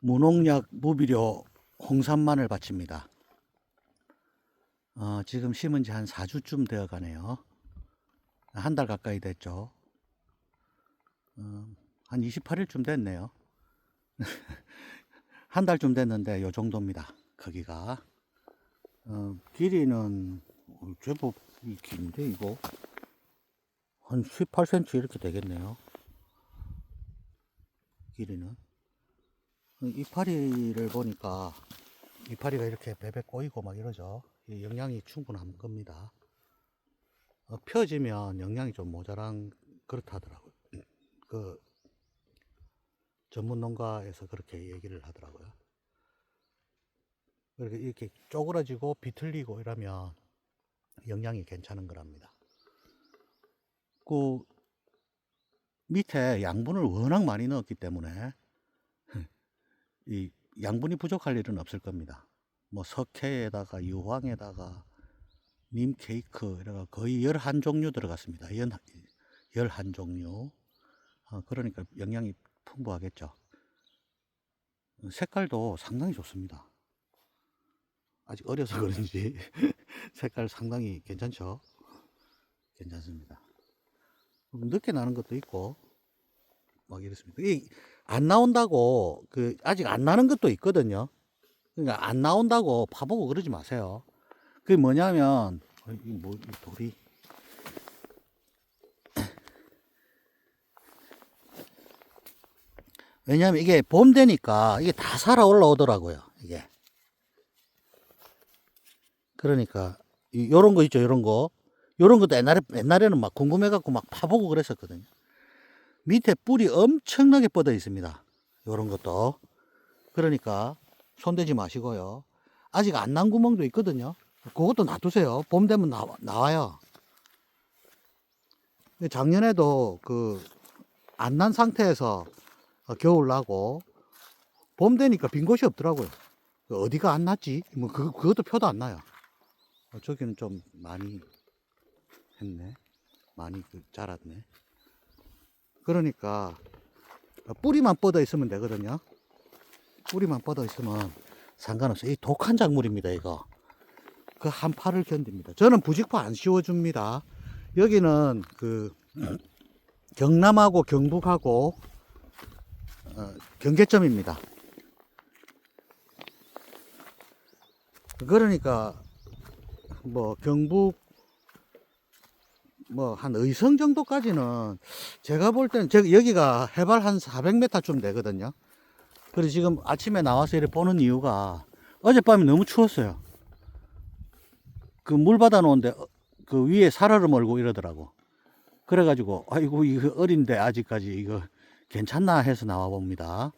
무농약 무비료 홍삼 마늘 밭입니다. 어, 지금 심은 지 한 4주쯤 되어 가네요. 한 달 가까이 됐죠. 어, 한 28일쯤 됐네요. 한 달쯤 됐는데 요 정도입니다. 크기가. 어, 길이는 어, 제법 이 긴데 이거 한 18cm 이렇게 되겠네요. 길이는. 어, 이파리를 보니까 이파리가 이렇게 베베 꼬이고 막 이러죠. 이 영양이 충분한 겁니다. 어, 펴지면 영양이 좀 모자란 그렇다더라고요. 그 전문 농가에서 그렇게 얘기를 하더라고요. 그렇게 이렇게 쪼그라지고 비틀리고 이러면 영양이 괜찮은 거랍니다. 그 밑에 양분을 워낙 많이 넣었기 때문에 이 양분이 부족할 일은 없을 겁니다. 뭐 석회에다가 유황에다가 님 케이크 이래가 거의 열한 종류 들어갔습니다. 연, 열한 종류. 어, 그러니까 영양이 풍부하겠죠. 색깔도 상당히 좋습니다. 아직 어려서 그런지 색깔 상당히 괜찮죠? 괜찮습니다. 늦게 나는 것도 있고 막 이렇습니다. 이안 나온다고 그 아직 안 나는 것도 있거든요. 그러니까 안 나온다고 파보고 그러지 마세요. 그게 뭐냐면 어, 이뭐 이 돌이 왜냐하면 이게 봄 되니까 이게 다 살아 올라오더라고요. 이게 그러니까 이- 요런 거 있죠, 요런 거. 요런 것도 옛날에 옛날에는 막 궁금해 갖고 막 파보고 그랬었거든요. 밑에 뿔이 엄청나게 뻗어 있습니다. 요런 것도. 그러니까 손대지 마시고요. 아직 안 난 구멍도 있거든요. 그것도 놔두세요. 봄 되면 나와, 나와요. 작년에도 그 안 난 상태에서 어, 겨울 나고 봄 되니까 빈 곳이 없더라고요. 그 어디가 안 났지? 뭐 그, 그것도 표도 안 나요. 어, 저기는 좀 많이 했네. 많이 그 자랐네. 그러니까 어, 뿌리만 뻗어 있으면 되거든요. 뿌리만 뻗어 있으면 상관없어요. 이 독한 작물입니다, 이거. 그 한파를 견딥니다. 저는 부직포 안 씌워줍니다. 여기는 그 경남하고 경북하고 어, 경계점입니다. 그러니까 뭐 경북 뭐 한 의성 정도까지는 제가 볼 때는 저 여기가 해발 한 400m쯤 되거든요. 그래서 지금 아침에 나와서 이렇게 보는 이유가 어젯밤에 너무 추웠어요. 그 물 받아 놓은데 어, 그 위에 살얼음 몰고 이러더라고. 그래가지고 아이고 이거 어린데 아직까지 이거 괜찮나 해서 나와 봅니다.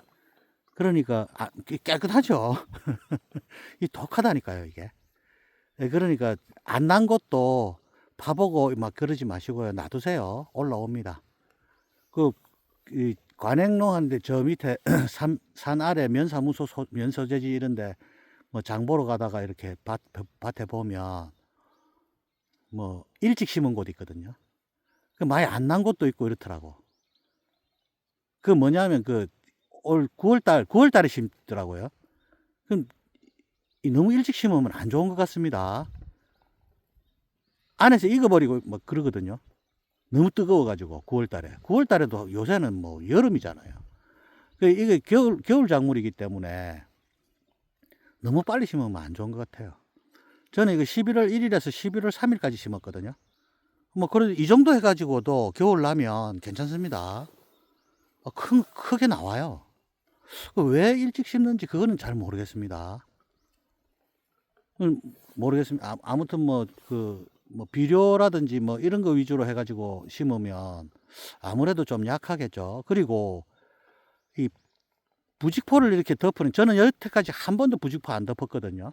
그러니까 아, 깨- 깨끗하죠. 이 독하다니까요 이게. 예, 그러니까 안 난 것도 파보고 막 그러지 마시고요. 놔두세요. 올라옵니다. 그, 이 관행로한데 저 밑에 산, 산 아래 면사무소, 소, 면소재지 이런데 뭐 장 보러 가다가 이렇게 밭, 밭에 보면 뭐 일찍 심은 곳 있거든요. 그 많이 안 난 곳도 있고 이렇더라고. 그 뭐냐면 그 올 9월달, 9월달에 심더라고요. 그럼 이 너무 일찍 심으면 안 좋은 것 같습니다. 안에서 익어버리고 막 그러거든요. 너무 뜨거워가지고 9월달에. 9월달에도 요새는 뭐 여름이잖아요. 그 이게 겨울 겨울 작물이기 때문에 너무 빨리 심으면 안 좋은 것 같아요. 저는 이거 11월 1일에서 11월 3일까지 심었거든요. 뭐 그래도 이 정도 해가지고도 겨울 나면 괜찮습니다. 어, 큰 크게 나와요. 그왜 일찍 심는지 그거는 잘 모르겠습니다. 음, 모르겠습니다. 아, 아무튼 뭐 그 뭐 비료라든지 뭐 이런 거 위주로 해가지고 심으면 아무래도 좀 약하겠죠. 그리고 이 부직포를 이렇게 덮으는 저는 여태까지 한 번도 부직포 안 덮었거든요.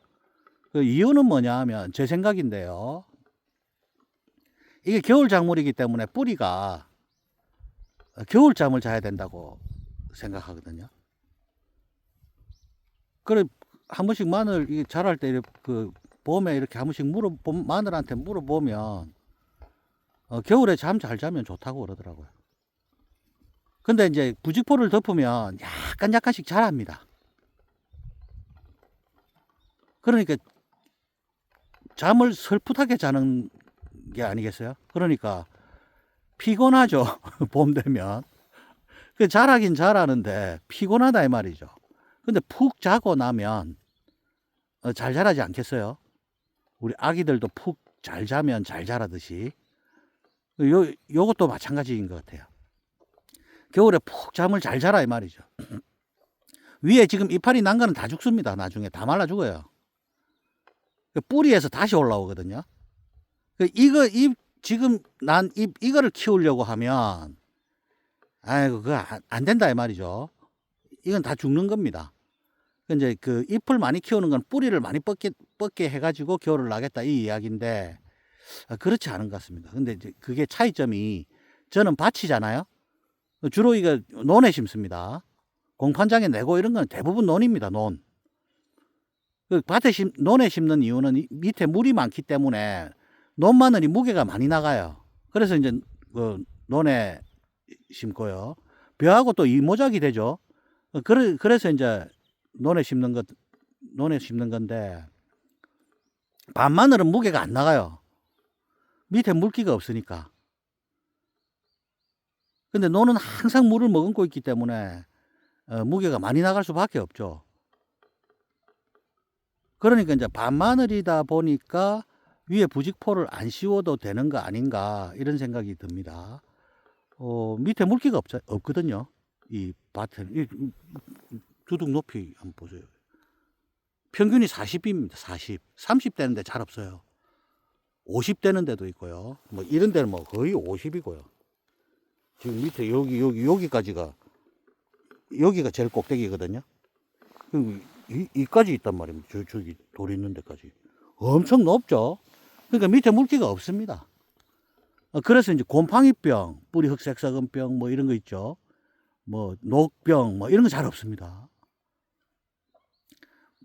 그 이유는 뭐냐 하면 제 생각인데요. 이게 겨울 작물이기 때문에 뿌리가 겨울 잠을 자야 된다고 생각하거든요. 그래 한 번씩 마늘 이 자랄 때 그 봄에 이렇게 한 번씩 물어 마늘한테 물어보면 어, 겨울에 잠 잘 자면 좋다고 그러더라고요. 근데 이제 부직포를 덮으면 약간 약간씩 자랍니다. 그러니까 잠을 슬프하게 자는 게 아니겠어요? 그러니까 피곤하죠. 봄 되면. 그 잘하긴 잘하는데 피곤하다 이 말이죠. 근데 푹 자고 나면 어, 잘 자라지 않겠어요? 우리 아기들도 푹 잘 자면 잘 자라듯이 요 요것도 마찬가지인 것 같아요. 겨울에 푹 잠을 잘 자라 이 말이죠. 위에 지금 이파리 난 거는 다 죽습니다. 나중에 다 말라 죽어요. 그 뿌리에서 다시 올라오거든요. 그 이거 이 지금 난 이 이거를 키우려고 하면 아이고 그거 안, 안 된다 이 말이죠. 이건 다 죽는 겁니다. 그 이제 그 잎을 많이 키우는 건 뿌리를 많이 뻗게 뻗게 해가지고 겨울을 나겠다 이 이야기인데 아, 그렇지 않은 것 같습니다. 근데 이제 그게 차이점이 저는 밭이잖아요. 주로 이거 논에 심습니다. 공판장에 내고 이런 건 대부분 논입니다. 논. 그 밭에 심, 논에 심는 이유는 이 밑에 물이 많기 때문에 논 마늘이 무게가 많이 나가요. 그래서 이제 그 논에 심고요. 벼하고 또 이모작이 되죠. 그래, 그래서 이제 논에 심는 것, 논에 심는 건데, 밤마늘은 무게가 안 나가요. 밑에 물기가 없으니까. 근데 논은 항상 물을 머금고 있기 때문에 어, 무게가 많이 나갈 수밖에 없죠. 그러니까 이제 밤마늘이다 보니까 위에 부직포를 안 씌워도 되는 거 아닌가 이런 생각이 듭니다. 어, 밑에 물기가 없, 없거든요. 이 밭에는. 이, 이 두둑 높이 한번 보세요. 평균이 40입니다. 40. 30 되는데 잘 없어요. 50 되는 데도 있고요. 뭐 이런 데는 뭐 거의 50이고요. 지금 밑에 여기 여기 여기까지가 여기가 제일 꼭대기거든요. 이, 이까지 있단 말입니다. 저, 저기 돌 있는 데까지. 엄청 높죠. 그러니까 밑에 물기가 없습니다. 어, 그래서 이제 곰팡이병, 뿌리 흑색 썩은병 뭐 이런 거 있죠. 뭐 녹병 뭐 이런 거 잘 없습니다.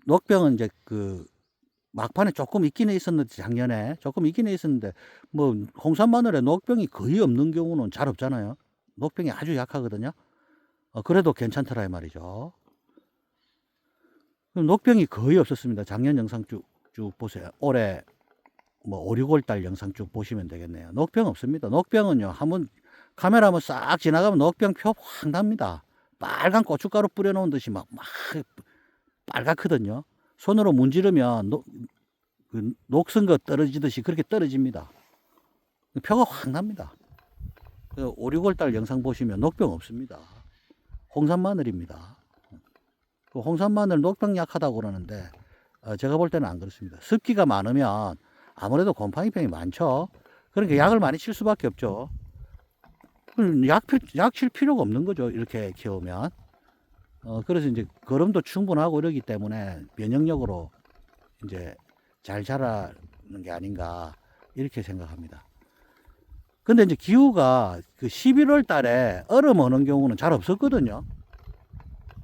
녹병은 이제 그 막판에 조금 있긴 있었는데 작년에 조금 있긴 있었는데 뭐 홍산 마늘에 녹병이 거의 없는 경우는 잘 없잖아요. 녹병이 아주 약하거든요. 어, 그래도 괜찮더라 이 말이죠. 녹병이 거의 없었습니다. 작년 영상 쭉, 쭉 보세요. 올해 뭐 5, 6월 달 영상 쭉 보시면 되겠네요. 녹병 없습니다. 녹병은요, 한번 카메라 한번 싹 지나가면 녹병 표 확 납니다. 빨간 고춧가루 뿌려놓은 듯이 막, 막 빨갛거든요. 손으로 문지르면 녹, 그 녹슨 거 떨어지듯이 그렇게 떨어집니다. 표가 확 납니다. 5, 6월 달 영상 보시면 녹병 없습니다. 홍산 마늘입니다. 그 홍산 마늘 녹병 약하다고 그러는데 어, 제가 볼 때는 안 그렇습니다. 습기가 많으면 아무래도 곰팡이병이 많죠. 그러니까 약을 많이 칠 수밖에 없죠. 약, 약 칠 필요가 없는 거죠. 이렇게 키우면. 어, 그래서 이제 거름도 충분하고 이러기 때문에 면역력으로 이제 잘 자라는 게 아닌가 이렇게 생각합니다. 근데 이제 기후가 그 11월 달에 얼음 오는 경우는 잘 없었거든요.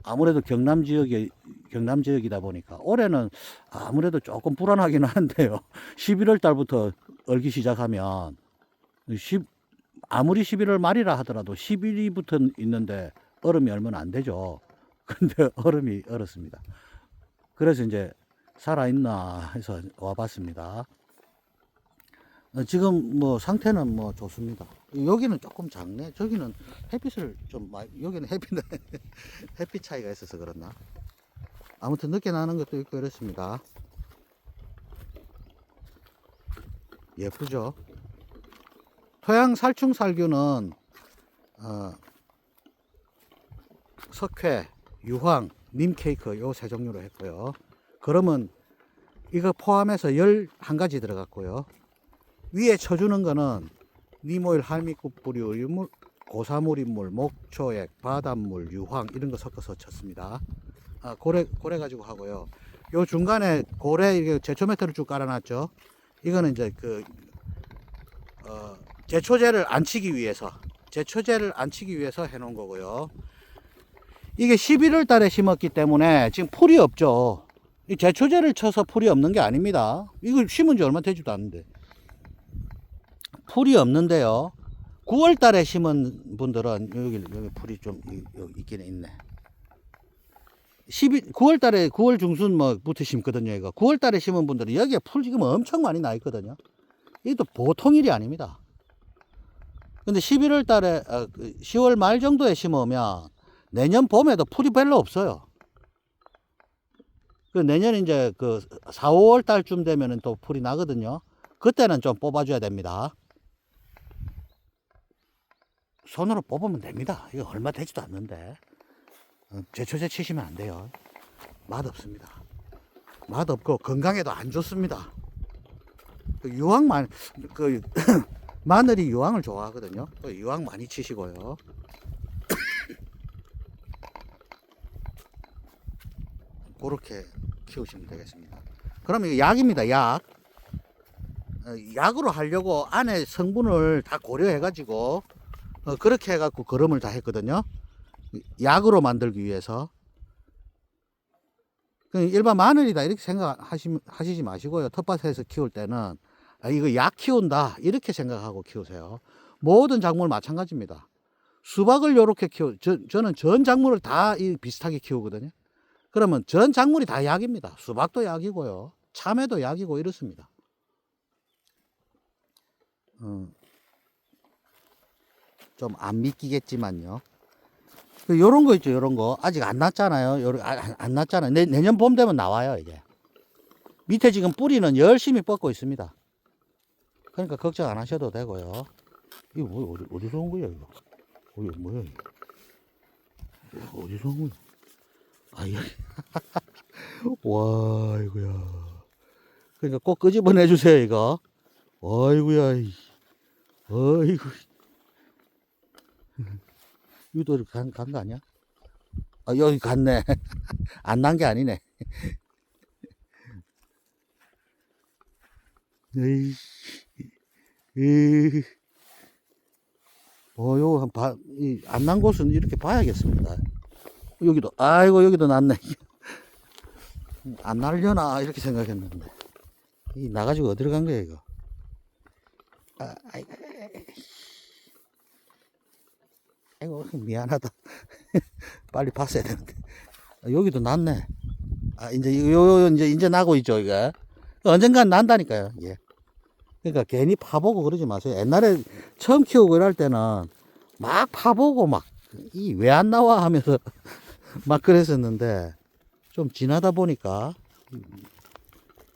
아무래도 경남 지역에 경남 지역이다 보니까 올해는 아무래도 조금 불안하긴 한데요. 11월 달부터 얼기 시작하면 10, 아무리 11월 말이라 하더라도 11위부터 있는데 얼음이 얼면 안 되죠. 근데 얼음이 얼었습니다. 그래서 이제 살아있나 해서 와봤습니다. 어, 지금 뭐 상태는 뭐 좋습니다. 여기는 조금 작네. 저기는 햇빛을 좀 많이, 여기는 햇빛, 햇빛 차이가 있어서 그렇나. 아무튼 늦게 나는 것도 있고 이렇습니다. 예쁘죠? 토양 살충 살균은, 어, 석회, 유황, 님 케이크 요 세 종류로 했고요. 그러면 이거 포함해서 11가지 들어갔고요. 위에 쳐주는 거는 니모일 할미꽃 뿌리 우유물, 고사물인물, 목초액, 바닷물, 유황 이런 거 섞어서 쳤습니다. 아, 고래 고래 가지고 하고요. 요 중간에 고래 이게 제초 매트를 쭉 깔아놨죠. 이거는 이제 그 어, 제초제를 안 치기 위해서 제초제를 안 치기 위해서 해놓은 거고요. 이게 11월 달에 심었기 때문에 지금 풀이 없죠. 이 제초제를 쳐서 풀이 없는 게 아닙니다. 이걸 심은 지 얼마 되지도 않는데. 풀이 없는데요. 9월 달에 심은 분들은 여기, 여기 풀이 좀 있긴 있네. 12, 9월 달에 9월 중순 뭐부터 심거든요. 이거 9월 달에 심은 분들은 여기에 풀 지금 엄청 많이 나 있거든요. 이것도 보통 일이 아닙니다. 근데 11월 달에 어, 그 10월 말 정도에 심으면 내년 봄에도 풀이 별로 없어요. 그 내년 이제 그 4, 5월 달쯤 되면은 또 풀이 나거든요. 그때는 좀 뽑아줘야 됩니다. 손으로 뽑으면 됩니다. 이거 얼마 되지도 않는데. 어, 제초제 치시면 안 돼요. 맛 없습니다. 맛 없고 건강에도 안 좋습니다. 그 유황 많이 그 마늘이 유황을 좋아하거든요. 그 유황 많이 치시고요. 그렇게 키우시면 되겠습니다. 그럼 이거 약입니다. 약. 어, 약으로 하려고 안에 성분을 다 고려해가지고 어, 그렇게 해갖고 거름을 다 했거든요. 약으로 만들기 위해서. 그 일반 마늘이다 이렇게 생각하시, 하시지 마시고요. 텃밭에서 키울 때는 아, 이거 약 키운다 이렇게 생각하고 키우세요. 모든 작물 마찬가지입니다. 수박을 이렇게 키우, 저, 저는 전 작물을 다이 비슷하게 키우거든요. 그러면 전 작물이 다 약입니다. 수박도 약이고요. 참외도 약이고 이렇습니다. 어, 좀안 믿기겠지만요. 그 요런 거 있죠, 요런 거. 아직 안 났잖아요. 요런, 아, 안- 안 났잖아요. 내, 내년 봄 되면 나와요, 이게. 밑에 지금 뿌리는 열심히 뻗고 있습니다. 그러니까 걱정 안 하셔도 되고요. 이거 뭐, 어디, 어디서 온 거야, 이거? 어, 이거 뭐야? 이거 어디서 온 거야? 아, 여기. 와, 이거야. 그러니까 꼭 끄집어내 주세요, 이거. 아이고야, 이. 어이구. 이것도 간, 간 거 아니야? 아, 여기 갔네. 안 난 게 아니네. 에이, 이, 어, 요, 한 봐, 이, 안 난 곳은 이렇게 봐야겠습니다. 여기도, 아이고, 여기도 났네. 안 날려나, 이렇게 생각했는데. 이, 나가지고 어디로 간 거야, 이거? 아, 아이, 아이고, 미안하다. 빨리 봤어야 되는데. 아, 여기도 났네. 아, 이제, 요, 요, 요, 이제, 이제 나고 있죠, 이게. 언젠간 난다니까요, 예. 그러니까 괜히 파보고 그러지 마세요. 옛날에 처음 키우고 이럴 때는 막 파보고 막, 이 왜 안 나와 하면서 막 그랬었는데 좀 지나다 보니까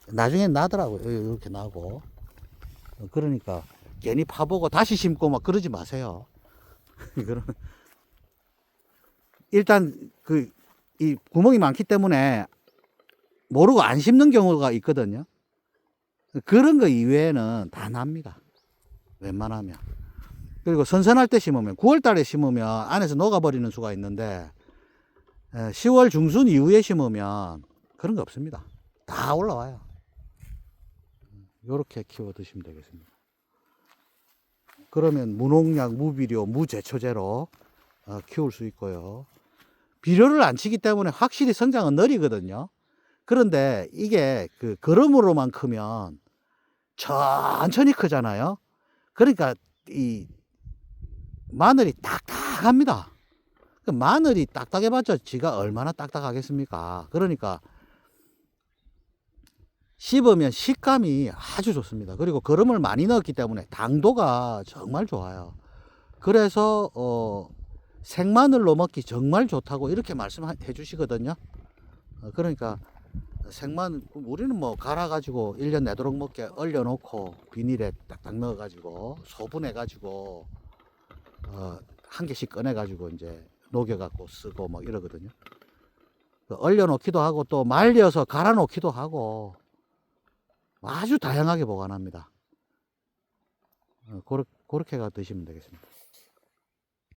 나중엔 나더라고요. 이렇게 나고. 그러니까 괜히 파보고 다시 심고 막 그러지 마세요. 이거는 일단 그 이 구멍이 많기 때문에 모르고 안 심는 경우가 있거든요. 그런 거 이외에는 다 납니다. 웬만하면. 그리고 선선할 때 심으면 9월 달에 심으면 안에서 녹아버리는 수가 있는데 10월 중순 이후에 심으면 그런 거 없습니다. 다 올라와요. 이렇게 키워 드시면 되겠습니다. 그러면 무농약, 무비료, 무제초제로 어, 키울 수 있고요. 비료를 안 치기 때문에 확실히 성장은 느리거든요. 그런데 이게 그 걸음으로만 크면 천천히 크잖아요. 그러니까 이 마늘이 딱딱합니다. 그 마늘이 딱딱해봤자 지가 얼마나 딱딱하겠습니까? 그러니까 씹으면 식감이 아주 좋습니다. 그리고 거름을 많이 넣었기 때문에 당도가 정말 좋아요. 그래서 어, 생마늘로 먹기 정말 좋다고 이렇게 말씀해 주시거든요. 어, 그러니까 생마늘 우리는 뭐 갈아 가지고 1년 내도록 먹게 얼려 놓고 비닐에 딱딱 넣어 가지고 소분해 가지고 어, 한 개씩 꺼내 가지고 이제 녹여갖고 쓰고 뭐 이러거든요. 그 얼려놓기도 하고 또 말려서 갈아놓기도 하고 아주 다양하게 보관합니다. 어, 그렇, 그렇게 가 드시면 되겠습니다.